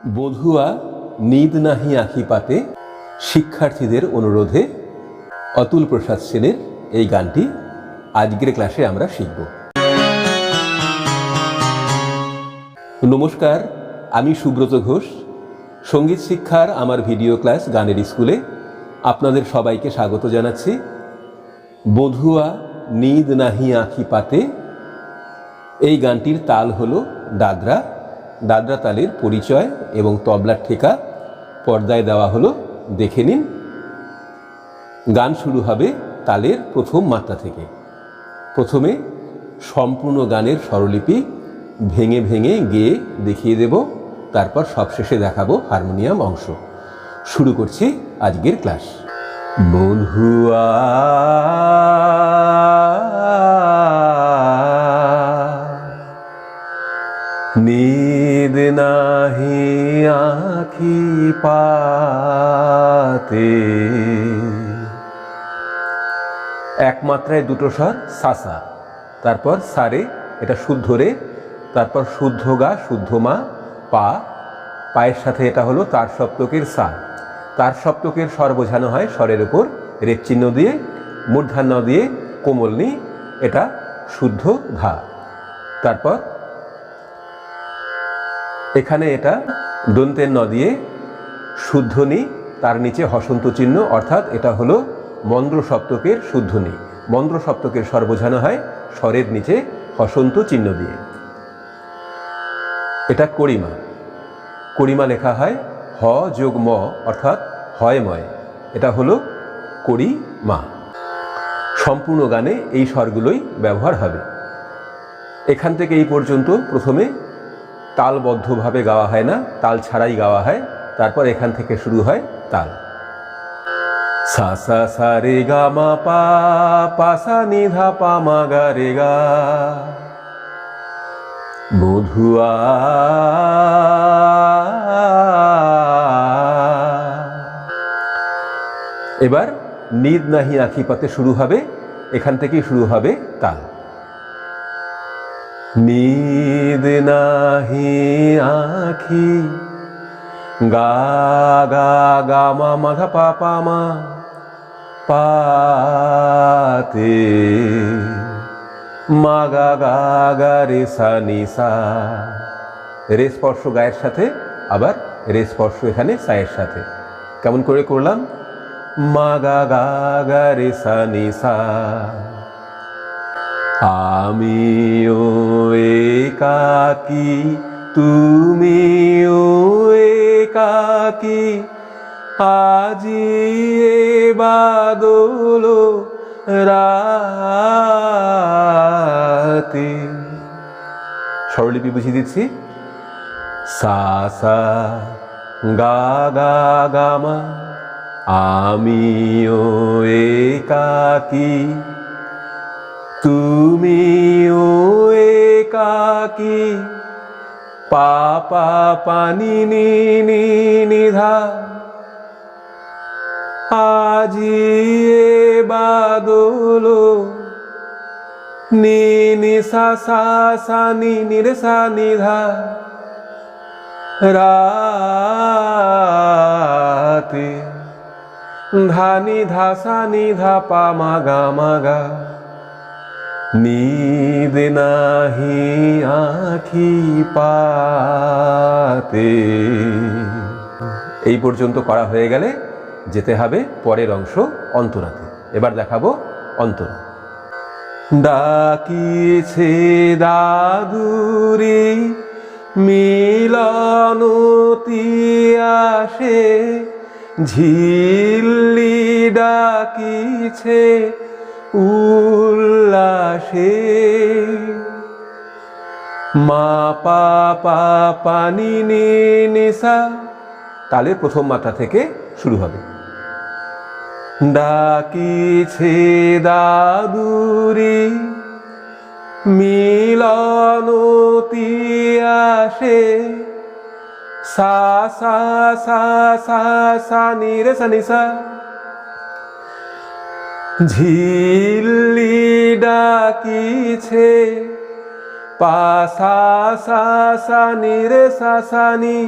বধুয়া নিদ নাহি আখি পাতে, শিক্ষার্থীদের অনুরোধে অতুল প্রসাদ সেনের এই গানটি আজকের ক্লাসে আমরা শিখব। নমস্কার, আমি সুব্রত ঘোষ। সংগীত শিক্ষার আমার ভিডিও ক্লাস গানের স্কুলে আপনাদের সবাইকে স্বাগত জানাচ্ছি। বধুয়া নিদ নাহি আখি পাতে, এই গানটির তাল হলো দাদরা দাদরা তালের পরিচয় এবং তবলার ঠেকা পর্দায় দেওয়া হলো, দেখে নিন। গান শুরু হবে তালের প্রথম মাত্রা থেকে। প্রথমে সম্পূর্ণ গানের স্বরলিপি ভেঙে ভেঙে গেয়ে দেখিয়ে দেব, তারপর সবশেষে দেখাবো হারমোনিয়াম অংশ। শুরু করছি আজকের ক্লাস। বন্ধুয়া নিদ নাহি আখি পাতে এক মাত্রায় দুটো স্বর সাসা তারপর সারে এটা শুদ্ধ রে তারপর শুদ্ধ গা শুদ্ধ মা পা পায়ের সাথে এটা হলো তার সপ্তকের সা তার সপ্তকের স্বর বোঝানো হয় স্বরের উপর। রেপ চিহ্ন দিয়ে মূর্ধান্য দিয়ে, কোমল নি, এটা শুদ্ধ ধা তারপর এখানে এটা দন্তের ন দিয়ে শুদ্ধ নি তার নিচে হসন্ত চিহ্ন, অর্থাৎ এটা হলো মন্দ্র সপ্তকের শুদ্ধ নি মন্দ্র সপ্তকের স্বর বোঝানো হয় স্বরের নিচে হসন্ত চিহ্ন দিয়ে। এটা করিমা। করিমা লেখা হয় হ যোগ ম, অর্থাৎ হয় ময় এটা হলো করি মা সম্পূর্ণ গানে এই স্বরগুলোই ব্যবহার হবে। এখান থেকে এই পর্যন্ত প্রথমে তালবদ্ধভাবে গাওয়া হয় না, তাল ছাড়াই গাওয়া হয়, তারপর এখান থেকে শুরু হয় তাল। সা সা সা, রে, গা, মা, পা পা, সা, নি, ধা, পা, মা, গা, রে, গা। বধুয়া, এবার নিদ নাহি আখি পাতে শুরু হবে, এখান থেকেই শুরু হবে তাল। নিদ নাহি আখি গা গা গা মা মা ধা পা পা মা পাতে মা গা গা গা রে সা নি সা রে স্পর্শ গায়ের সাথে, আবার রে স্পর্শ এখানে সায়ের সাথে। কেমন করে করলাম? মা, গা গা গা, রে, সা, নি, সা। আমিও একাকি, তুমিও একাকি। আজি এ বাদলো রাতে। স্বরলিপি বুঝিয়ে দিচ্ছি। সা সা, গা গা গা, মা। আমিও একাকি। তুমিও একাকি পাপা পানি নিধা। আজি বাদলো নি নি সা সা সা নি নি রে নিধা। রাতে ধানি ধা সা নি ধা পা মা গা নিদ নাহি আখি পাতে এই পর্যন্ত করা হয়ে গেলে যেতে হবে পরের অংশ অন্তরাতে। এবার দেখাবো অন্তরা। ডাকিছে দাদুরে, মিলনতি আসে, ঝিল্লি ডাকিছে উল্লাসে। মা পা পা পানি নি নিসা তালের প্রথম মাত্রা থেকে শুরু হবে। ডাকিছে দাদুরি মিলনতি আসে। সা সা সা সা সা নি রে সা নি সা। ঝিল্লি ডাকিছে পা সা সা সা নি রে সা সা নি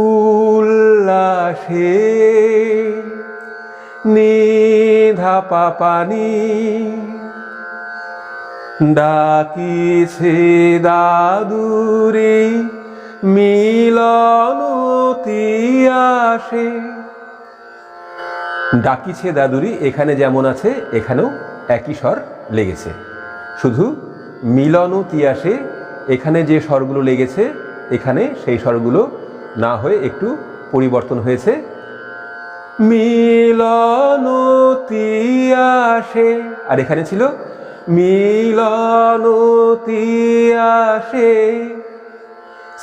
উল্লাসে নিধাপা পানি ডাকিছে দাদুরে মিলনতি আসে। ডাকিছে দাদুরি, এখানে যেমন আছে, এখানেও একই স্বর লেগেছে। শুধু মিলন তিয়াসে, এখানে যে স্বরগুলো লেগেছে, এখানে সেই স্বরগুলো না হয়ে একটু পরিবর্তন হয়েছে। মিলন তিয়াসে, আর এখানে ছিল মিলন তিয়াসে।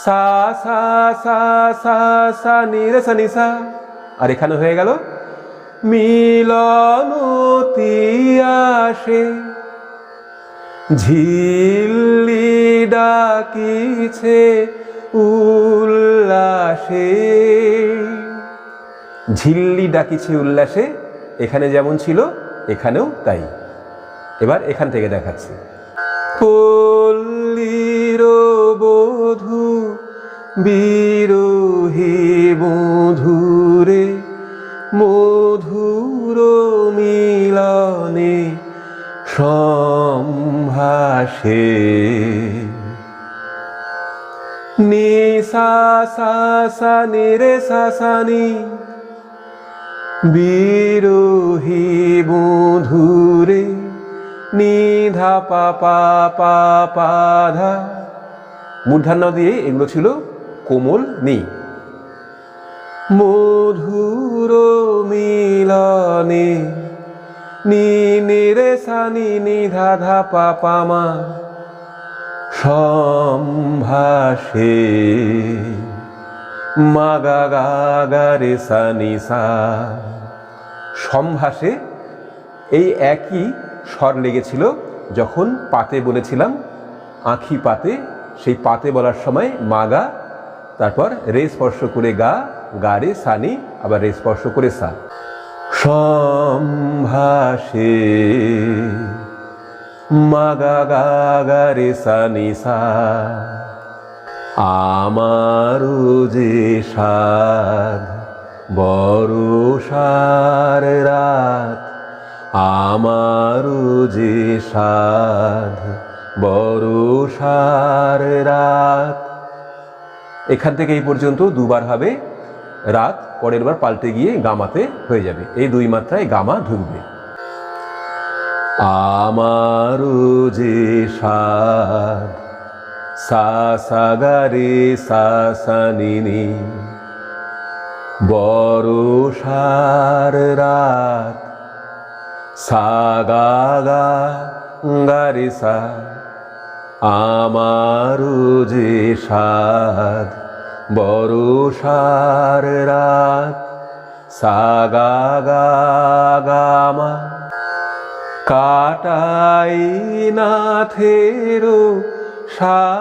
সা সা সা সা সা, নি সা নি, সা, আর এখানে হয়ে গেল মিলন তিয়াসে ঝিল্লি ডাকিছে উল্লাসে। ঝিল্লি ডাকিছে উল্লাসে, এখানে যেমন ছিল, এখানেও তাই। এবার এখান থেকে দেখাচ্ছি। পল্লীর বধূ, বিরোহী মধুরে সম্ভাসে নি সা সা রে সা সা নি। বিরোহী মধুরে নিধা পা পা পা পা ধা। মূর্ধান্য দিয়ে এগুলো ছিল কোমল নি মধুর মিলনে নি রে সা নি নি ধা ধা পা পা মা সম্ভাসে মা গা রে সা। নি সা সম্ভাসে এই একই স্বর লেগেছিল যখন পাতে বলেছিলাম, আঁখি পাতে, সেই পাতে বলার সময় মা গা তারপর রে স্পর্শ করে গা গা রে সানি, আবার রে স্পর্শ করে সা। সম্ভাসে মা গা গা গা রে সানি সা আমারও যে সাধ বরসার রাত, আমারও যে সাধ বরসার রাত। এখান থেকে এই পর্যন্ত দুবার হবে। রাত পরের বার পাল্টে গিয়ে গামাতে হয়ে যাবে। এই দুই মাত্রায় গামা ঢুকবে। আমারও যে সাধ সা সা গা রে সা সা নি নি। রাত, সা গা গা গা রে সা। আমারও যে সাধ বরসার রাত সা গা গা গামা কাটাই নাথেরও সাথে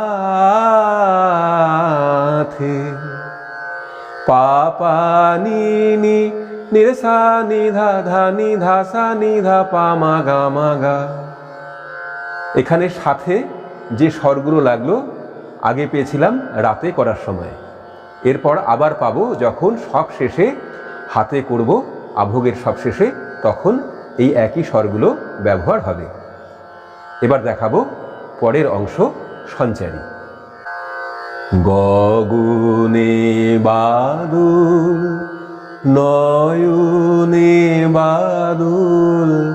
পাপা নিনি নিরসা নিধা ধা নিধা সা নিধা পা মা গা মা গা। এখানে সাথে যে স্বরগুলো লাগল, আগে পেয়েছিলাম রাতে করার সময়। এরপর আবার পাবো যখন সব শেষে হাতে করব আভোগের সব শেষে, তখন এই একই স্বরগুলো ব্যবহার হবে। এবার দেখাবো পরের অংশ, সঞ্চারী। গগুনে বাদুল, নয়নে বাদুল,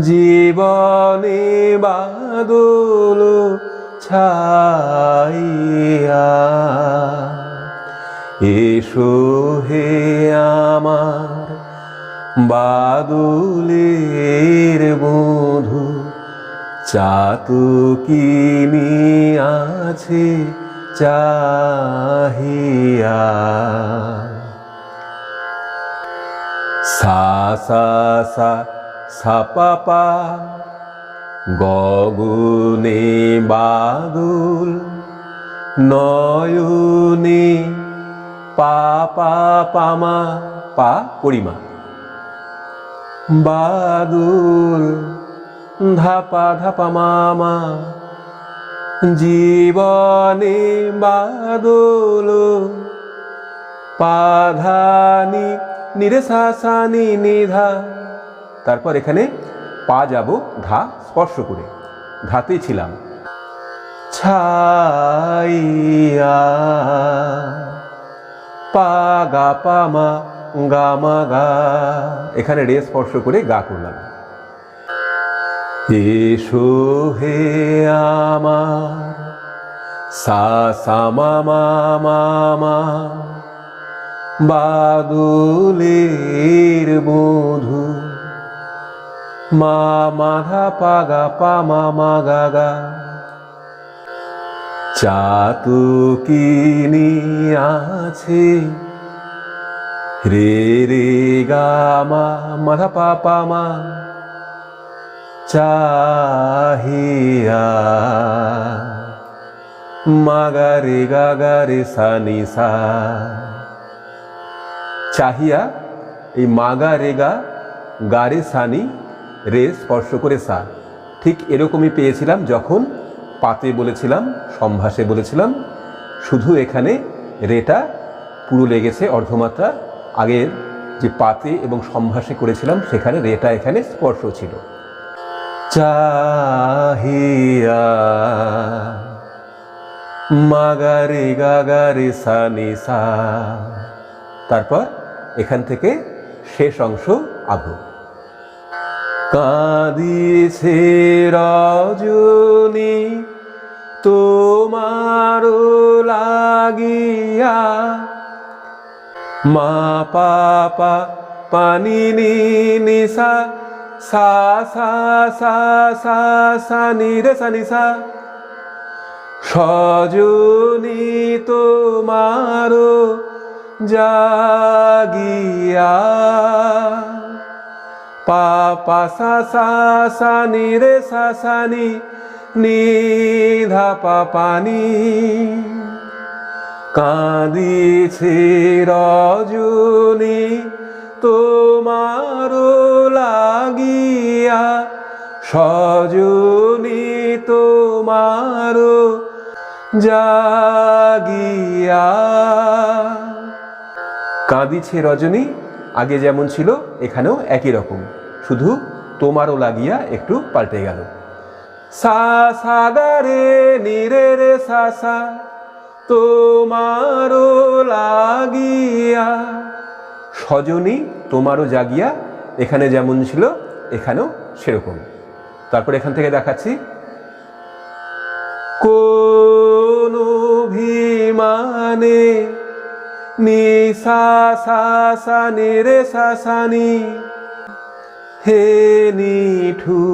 জীবনে বাদুল ছাইয়া এসো হে আমার বাদুলের বধূ, চাতুকিনি আছে চাহিয়া। সা সা সা সা, পা পা, গগুনে বাদুল, নয়নে পা পা পামা পা, পরিমা। বাদুল ধাপা ধাপা মামা জীবনে বাদল, পাধানি নিরে সা সা নি নি ধা তারপর এখানে পা যাব, ধা, স্পর্শ করে। ধাতেই ছিলাম। ছাইয়া পা গা পা মা, গা মা গা। এখানে রে স্পর্শ করে গা করলাম। এসো হে আমার, সা সা মা মা মা মা। বাদুলের মধু মা মাধা পাগা পা মা মা গা গা। চাতুকিনি আছে। রে রে গা মা, মাধা পা পা মা চাহিয়া মাগারে গাগারে সানি সা চাহিয়া এই মাগা রেগা গারে সানি রে স্পর্শ করে সা। ঠিক এরকমই পেয়েছিলাম যখন পাতে বলেছিলাম সম্ভাসে বলেছিলাম, শুধু এখানে রেটা পুরো লেগেছে, অর্ধমাত্রা। আগের যে পাতে এবং সম্ভাসে করেছিলাম, সেখানে রেটা এখানে স্পর্শ ছিল। চাহিয়া মাগারে গাগারে সানি তারপর এখান থেকে শেষ অংশ আভু কাঁদিছে রজনী তোমার লাগিয়া মা পাপা পানি নি নিসা সা সা সা সা সা, নি রে, সা, নি, সা। সজনী তোমারো জাগিয়া পাপা সা সা সা, নি, রে, সা সা, নি নি, ধা, পা পানি কাঁদিছে রজনী তোমারো লাগিয়া সজনী তোমারো জাগিয়া। কাঁদিছে রজনী, আগে যেমন ছিল, এখানেও একই রকম। শুধু তোমারও লাগিয়া একটু পাল্টে গেল। সা সা, গা, রে, নি, রে সা সা, তোমারও লাগিয়া। সজনী তোমারও জাগিয়া এখানে যেমন ছিল, এখানেও সেরকম। তারপর এখান থেকে দেখাচ্ছি। কোন অভিমানে নি, সা সা সা, নি, রে, সা সা, নি হে নিঠুরনাথ,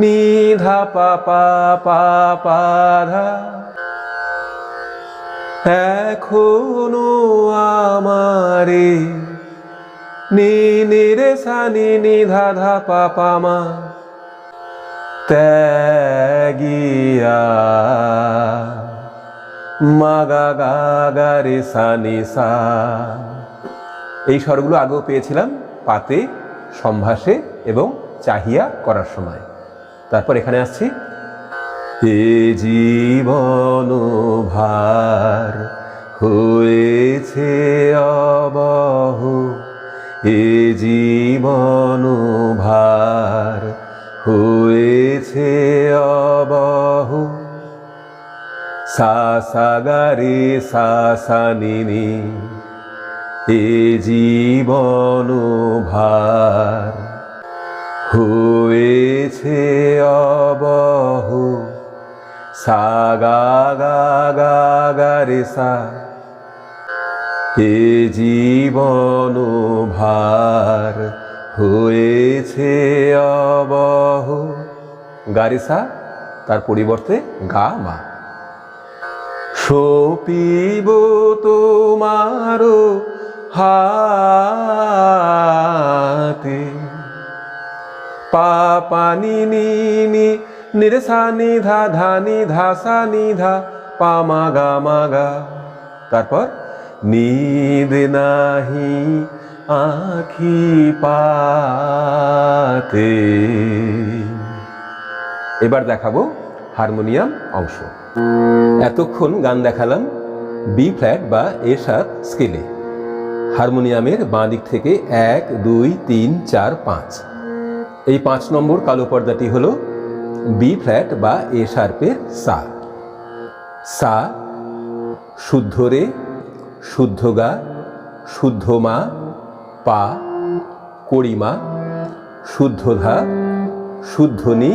নিধা পা পা পা পা ধা এখনও আমারে নি নি রে সা নি নি ধা ধা পা পা মা ত্যাগিয়া। মাগা গা গা রে সা নি সা এই স্বরগুলো আগেও পেয়েছিলাম পাতে সম্ভাসে এবং চাহিয়া করার সময়। তারপর এখানে আসছি। এ জীবন ভার হয়েছে অবহ, এ জীবন ভার হয়েছে অবহ। সা সা গা সা সা নি নি এ জীবন ভার। হয়েছে অবহ। সা গা গা গা রে সা। এ জীবন ভার। হয়েছে অবহ। গারিসা তার পরিবর্তে গা মা। সপিব তোমারো হাতে। পাপানি নি নি, নিরসা নিধা, ধা নিধা, সা নিধা পামা গা মা গা তারপর নিদ নাহি আখি পাতে। এবার দেখাবো হারমোনিয়াম অংশ। এতক্ষণ গান দেখালাম বি ফ্ল্যাট বা এ শার্প স্কেলে। হারমোনিয়ামের বাঁ দিক থেকে এক, দুই, তিন, চার, পাঁচ। এই পাঁচ নম্বর কালো পর্দাটি হল বি ফ্ল্যাট বা এ শার্পের সা। সা, শুদ্ধ রে, শুদ্ধ গা, শুদ্ধ মা, পা করিমা শুদ্ধ ধা, শুদ্ধ নি,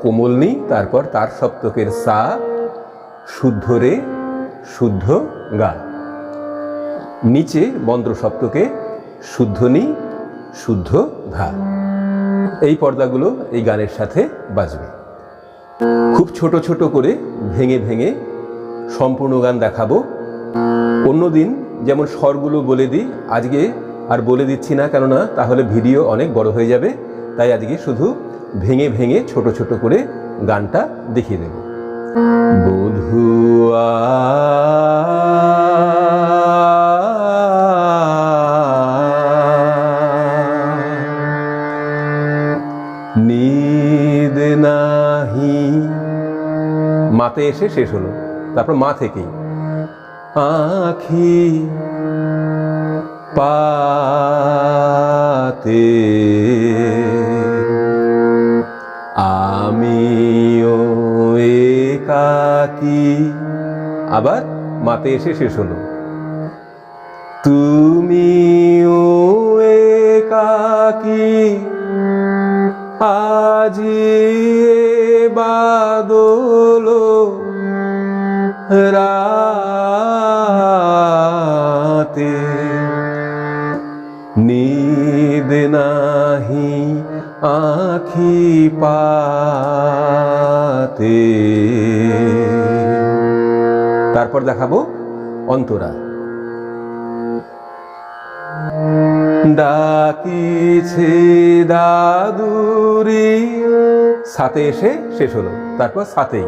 কোমল নি, তারপর তার সপ্তকের সা, শুদ্ধ রে, শুদ্ধ গা। নিচে মন্ত্র সপ্তকে শুদ্ধ নি, শুদ্ধ ধা। এই পর্দাগুলো এই গানের সাথে বাজবে। খুব ছোট ছোট করে ভেঙে ভেঙে সম্পূর্ণ গান দেখাবো। অন্যদিন যেমন স্বরগুলো বলে দিই, আজকে আর বলে দিচ্ছি না, কেননা তাহলে ভিডিও অনেক বড় হয়ে যাবে। তাই আজকে শুধু ভেঙে ভেঙে ছোট ছোট করে গানটা দেখিয়ে দেব। বধুয়া মাতে এসে শেষ হলো। তারপর মা থেকেই। আখি পাতে আমিও একাকি আবার মাতে এসে শেষ হলো। তুমিও একাকি আজি বাদলো রাতে নিদ নাহি আখি পাতে। তারপর দেখাবো অন্তরা। ডাকিছে দাদুরি। সাথে এসে শেষ হলো, তারপর সাথেই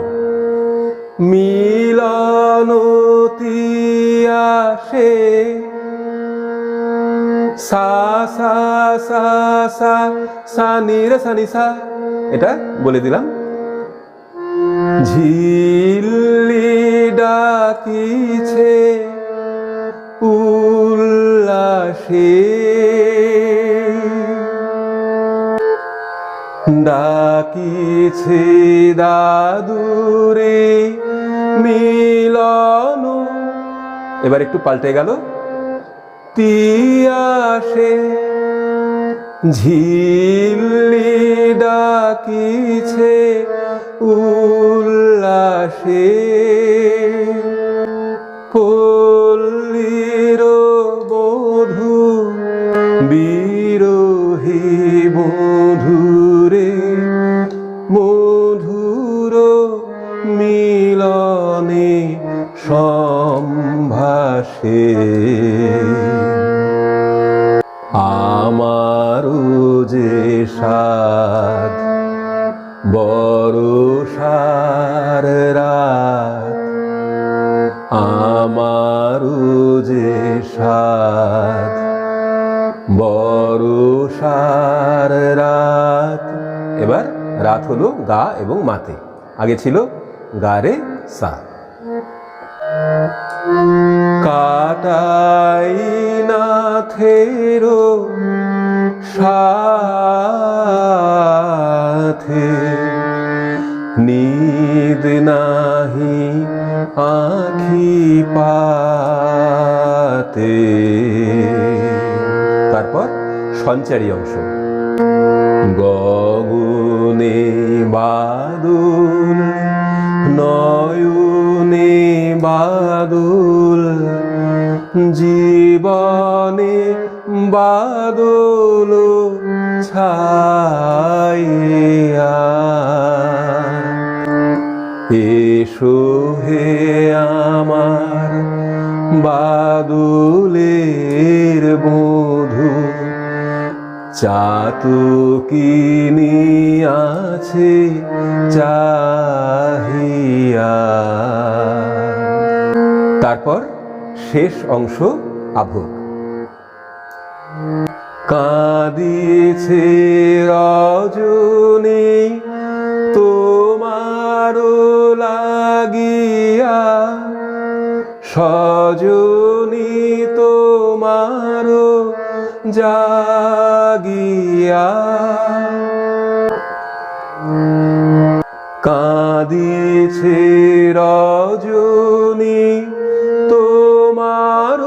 মিলনতি আসে। সা সা সা সা সা। এটা বলে দিলাম। ঝিল্লি ডাকিছে উল্লাসে ডাকিছে দাদুরে মিলন। এবার একটু পাল্টে গেল। তিয়াসে ঝিল্লি ডাকিছে উল্লাসে গা এবং মাতে আগে ছিল গা রে সা। কাটাই নাথেরো সাথে, নিদ নাহি আখি পাতে। তারপর সঞ্চারী অংশ। গগনে বাদুল নয়নে বাদুল জীবনে বাদল ছাইয়া। এসো হে আমার বাদুলের বধূ চাতুকিনি আছে চাহিয়া। তারপর শেষ অংশ আভোগ। কাঁদিছে রজনী তোমার লাগিয়া সজনী জাগিয়া কাঁদিছে রজনী তোমার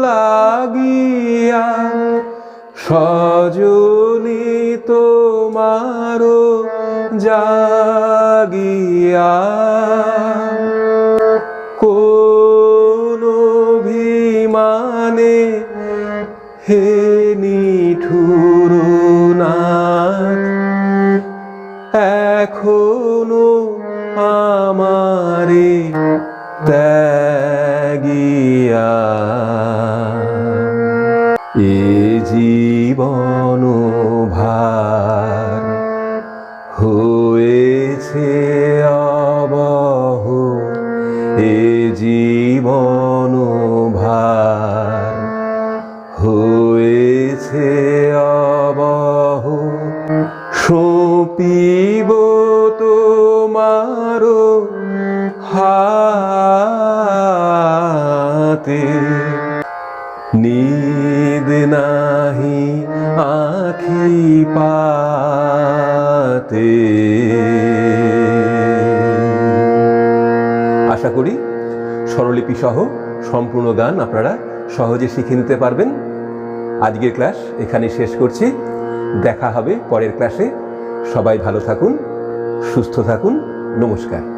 লাগিয়া। সজনী তোমার জাগিয়া। কোন অভিমানে হে আপনারা সহজে শিখে নিতে পারবেন। আজকের ক্লাস এখানে শেষ করছি। দেখা হবে পরের ক্লাসে। সবাই ভালো থাকুন, সুস্থ থাকুন। নমস্কার।